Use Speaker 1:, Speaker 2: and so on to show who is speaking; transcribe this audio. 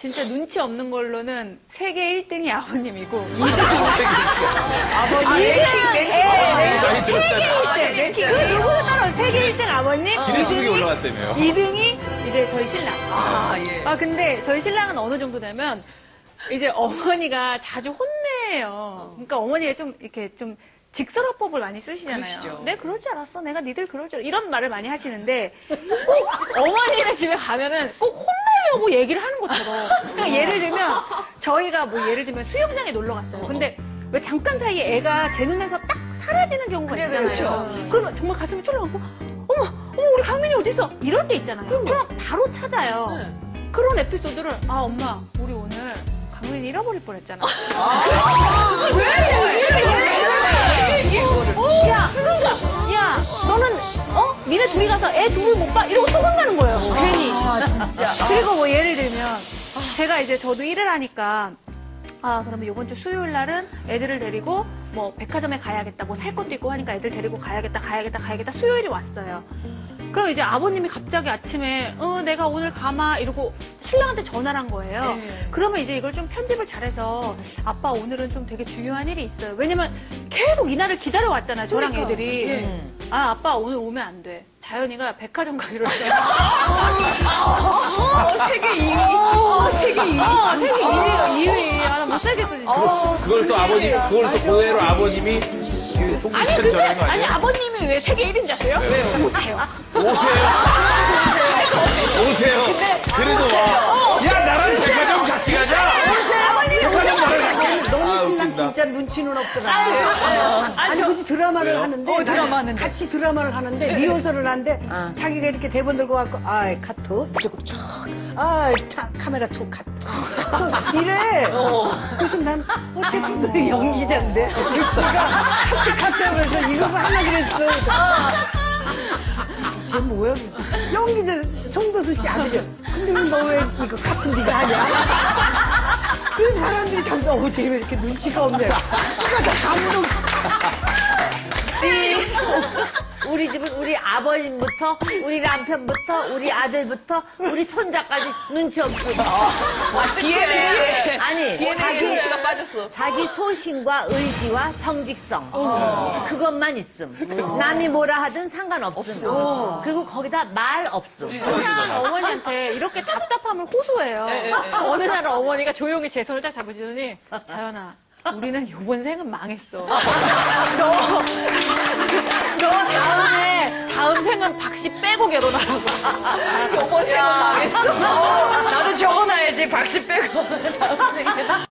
Speaker 1: 진짜 눈치 없는 걸로는 세계 1등이 아버님이고
Speaker 2: 아버님.
Speaker 1: 랭킹, 랭킹. 예,
Speaker 3: 많이 들었잖아요.
Speaker 1: 랭킹 1등. 랭킹. 그 누구도 따로 세계 1등 아버님.
Speaker 3: 기네스북에 올라갔다며요.
Speaker 1: 2등이 이제 저희 신랑.
Speaker 2: 아, 예.
Speaker 1: 아, 근데 저희 신랑은 어느 정도 되면 이제 어머니가 자주 혼내요. 그러니까 어머니가 좀 이렇게 좀 직설화법을 많이 쓰시잖아요.
Speaker 2: 그러시죠.
Speaker 1: 내 그럴 줄 알았어. 내가 니들 그럴 줄 알았어. 이런 말을 많이 하시는데 꼭 어머니네 집에 가면은 꼭 혼내려고 얘기를 하는 것처럼. 그러니까 예를 들면 저희가 뭐 예를 들면 수영장에 놀러 갔어요. 근데 왜 잠깐 사이에 애가 제 눈에서 딱 사라지는 경우가
Speaker 2: 그래,
Speaker 1: 있잖아요.
Speaker 2: 그렇죠.
Speaker 1: 그러면 정말 가슴이 쫄라가고 어머, 어머 우리 강민이 어디 있어? 이럴 때 있잖아요. 그럼 바로 찾아요.
Speaker 2: 네.
Speaker 1: 그런 에피소드를 아 엄마 우리 오늘 강민이 잃어버릴 뻔했잖아.
Speaker 2: 아, 왜? 왜 그거를?
Speaker 1: 어, 야, 야, 너는 어 니네 둘이 가서 애 둘을 못 봐? 이러고 소문나는 거예요. 괜히.
Speaker 2: 아, 진짜.
Speaker 1: 그리고 뭐 예를 들면 제가 이제 저도 일을 하니까 아 그러면 이번 주 수요일 날은 애들을 데리고 뭐 백화점에 가야겠다 뭐 살 것도 있고 하니까 애들 데리고 가야겠다 가야겠다 가야겠다 수요일이 왔어요. 그럼 이제 아버님이 갑자기 아침에 어 내가 오늘 가마 이러고 신랑한테 전화를 한 거예요.
Speaker 2: 네.
Speaker 1: 그러면 이제 이걸 좀 편집을 잘해서 아빠 오늘은 좀 되게 중요한 일이 있어요. 왜냐면 계속 이날을 기다려 왔잖아요. 저랑
Speaker 2: 그러니까.
Speaker 1: 애들이.
Speaker 2: 예.
Speaker 1: 아 아빠 오늘 오면 안 돼. 자연이가 백화점 가기로 했어요.
Speaker 2: 어, 세계 2위.
Speaker 1: 어, 세계 2위. 어, 세계 2위. 2위. 아, 나못 살겠어, 진짜.
Speaker 2: 어,
Speaker 3: 그걸 또 아버님, 그걸 또 그대로 아버님이 그
Speaker 1: 아니,
Speaker 3: 송기찬
Speaker 1: 근데,
Speaker 3: 전화한 거
Speaker 1: 아니,
Speaker 3: 아니에요?
Speaker 1: 아버님이 왜 세계 1인 줄 아세요?
Speaker 3: 왜요?
Speaker 1: 오세요.
Speaker 3: 오세요. 오세요. 그래
Speaker 4: 진짜 눈치는 없더라.
Speaker 1: 아유, 아유.
Speaker 4: 아니, 굳이 드라마를
Speaker 3: 왜요?
Speaker 4: 하는데.
Speaker 2: 어, 드라마
Speaker 4: 나는
Speaker 2: 하는데.
Speaker 4: 같이 드라마를 하는데, 리허설을 하는데, 자기가 이렇게 대본 들고 갖고, 아 카트, 이쪽으로 쫙, 아 카메라 투, 카트. 또 이래. 그래서 난, 어쨌든 너 연기자인데. 내가 카트, 카트 하면서 이거 하려고 그랬어. 쟤 뭐야? 연기자 송도수 씨 아들이야. 근데 왜 너 왜 이거 같은 네가 하냐? 그 사람들이 점점 어, 쟤왜 이렇게 눈치가 없냐? 씨가 다 감동.
Speaker 5: 아버님부터 우리 남편부터 우리 아들부터 우리 손자까지 눈치 없어.
Speaker 2: 아, DNA.
Speaker 5: 아니
Speaker 2: DNA
Speaker 5: 자기
Speaker 2: 눈치가 빠졌어.
Speaker 5: 자기 소신과 의지와 정직성 그것만 있음. 남이 뭐라 하든 상관없음. 그리고 거기다 말 없음.
Speaker 1: 그냥 어머니한테 이렇게 답답함을 호소해요.
Speaker 2: 예, 예, 예.
Speaker 1: 어느 날 어머니가 조용히 제 손을 딱 잡으시더니, 자연아, 우리는 요번 생은 망했어. 너, 너 결혼하라고.
Speaker 2: 요번 결혼하겠어. 나도 적어놔야지 박씨 빼고.